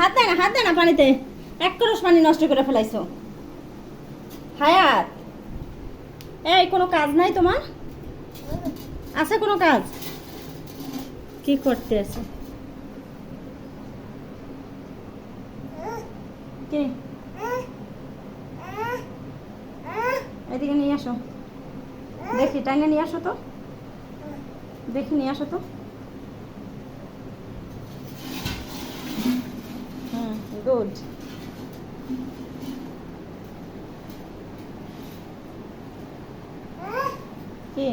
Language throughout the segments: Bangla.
হাত হাত পানিতে। এক করস পানি নষ্ট করে ফেলাইছো। হায়াত। এই, কোনো কাজ নাই তোমার? আছে কোনো কাজ? কি করতে আছে? এদিকে নিয়ে আসো। দেখি, টাইনে নিয়ে আসো তো। দেখি, নিয়ে আসো তো। গুড কি?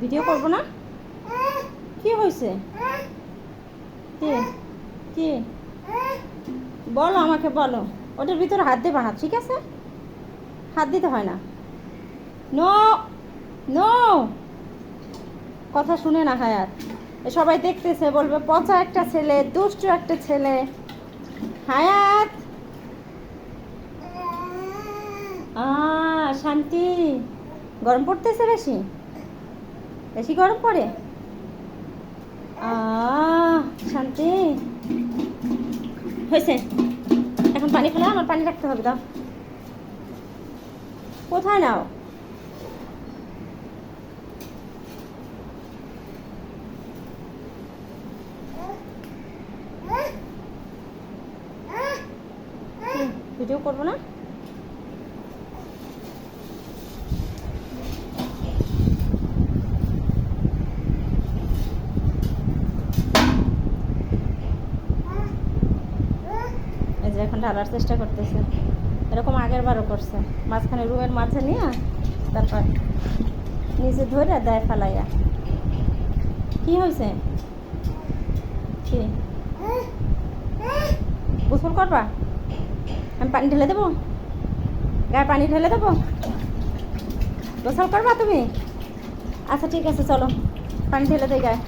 ভিডিও করব না? কি হয়েছে কি? কি? বলো আমাকে, বলো। ওটার ভিতরে হাত দেবা না, ঠিক আছে? হাত দিতে হয় না। নো নো কথা শুনে না হায়াত। সবাই দেখতেছে, বলবে, পচা একটা ছেলে, দুষ্টু একটা ছেলে। হায়াত! শান্তি। গরম পড়তেছে বেশি? বেশি গরম পড়ে? শান্তি। হয়েছে। এখন পানি ফেলে, আমার পানি রাখতে হবে, দাও। কোথায় নাও? ভিডিও করব না? এখন ঢালার চেষ্টা করতেছে। এরকম আগের বারও করছে। মাঝখানে রুমের মাঝে নিয়ে, তারপর নিচে ধরে দেয় ফেলাইয়া। কি হয়েছে? কি? গোসল করবা? আমি পানি ঢেলে দেবো? গায়ে পানি ঢেলে দেবো? গোসল করবা তুমি? আচ্ছা ঠিক আছে, চলো। পানি ঢেলে দেয় গায়ে।